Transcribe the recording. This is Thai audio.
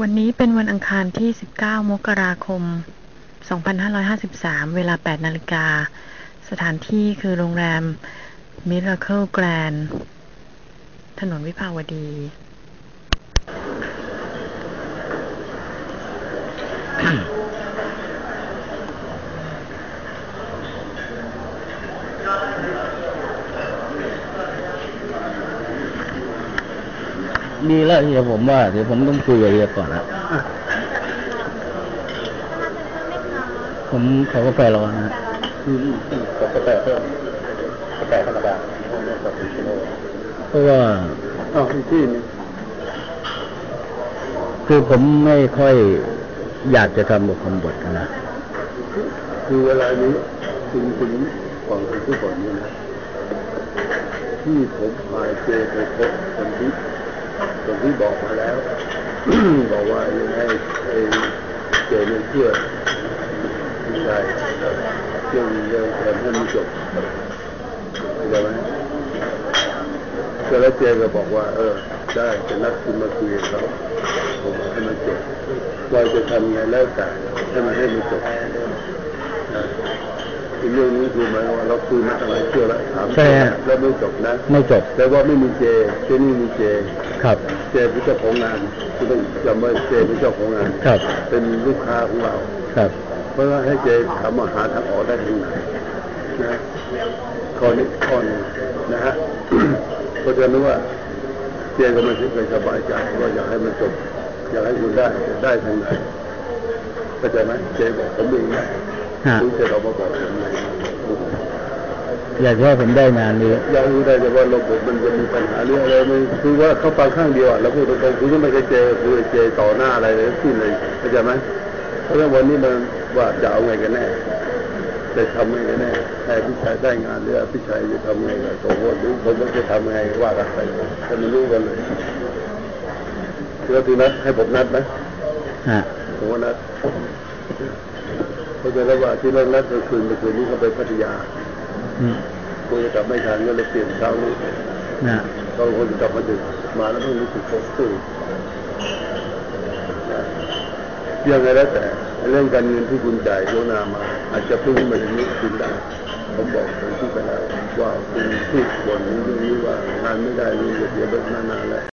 วันนี้เป็นวันอังคารที่ 19 มกราคม 2553 เวลา 8 นาฬิกา สถานที่คือโรงแรม Miracle Grand ถนนวิภาวดี ดีแล้วเฮียผมว่า เดี๋ยวผมต้องคุยกับเฮียก่อนนะผมขอกาแฟร้อนนะอืมอืมกับกาแฟเพิ่มกาแฟธรรมดาเพราะว่าอ้าวที่คือผมไม่ค่อยอยากจะทำบทคำบทนะคือเวลานี้คุณคุณก่อนคุณพูดก่อนนี้นะที่ผมพายเจไปพบคนที่ คนที่บอกมาแล้วบอกว่ายังไงไอ้เจเนี่ยเชื่อไม่ได้เชื่อเรื่องแทนให้มันจบเข้าใจไหมก็แล้วเจก็บอกว่า เออ ได้จะนัดคุณมาคุยกับเขาผมบอกให้มันจบเราจะทำไงแล้วแต่ให้มันให้มันจบ เรื่องนี้คือหมายความว่าเราคุยมาตั้งหลายเชื่อแล้วถามใช่ฮะแล้วไม่จบนะ ไม่จบแต่ว่าไม่มีเจเจนี่มีเจ ครับ เจเป็นเจ้าของงานคุณต้องจำว่าเจเป็นเจ้าของงาน ครับ เป็นลูกค้าของเรา ครับ เพราะว่าให้เจถามว่าหาทางออกได้ทางไหนนะข้อนี้ข้อหนึงนะฮะเพราะฉะนั้นว่าเจก็ไม่ใช่สบายใจว่าอยากให้มันจบ อยากให้คุณได้ได้ทางไหนเข้าใจไหมเจบอกผมเองนะฮะคุณเจ ออกมาบอกผมเลยอยากให้ผมได้งานนี้อยากรู้ได้แต่ว่าระบบมันจะมีปัญหาเรื่องอะไรมันคือว่าเขาฟังข้างเดียวอะแล้วพูดตรงๆคุณก็ไม่เคยเจอคือเจต่อหน้าอะไรเลยทั้งสิ้นเลยเข้าใจไหมเพราะฉะนั้นวันนี้มันว่าจะเอาไงกันแน่จะทำไงกันแน่ให้พี่ชายได้งานหรือว่าพี่ชายจะทำไงกันสองคนหรือผมจะทำไงว่ากันไปจะไม่รู้กันเลยคือทีนัดให้ผมนัดไหมฮะผมว่านัด เพราะฉะนั้นว่าที่เรานัดก็คืนเมื่อคืนนี้ก็ไปพัทยาอืมคงจะกลับไม่ทันก็เลยเปลี่ยนเช้านี้นะเราคนจะกลับมาดึกมาแล้วไม่รู้สึกโคตรตื่นยังไงแล้วแต่เรื่องการเงินที่คุณจ่ายโยนามา อาจจะเพิ่งมาถึงนี้คุณได้ผมบอกผมที่ไปแล้วว่าคุณพูดบ่นเรื่องนี้ว่างานไม่ได้นี่เดี๋ยวเบิกมานานแล้ว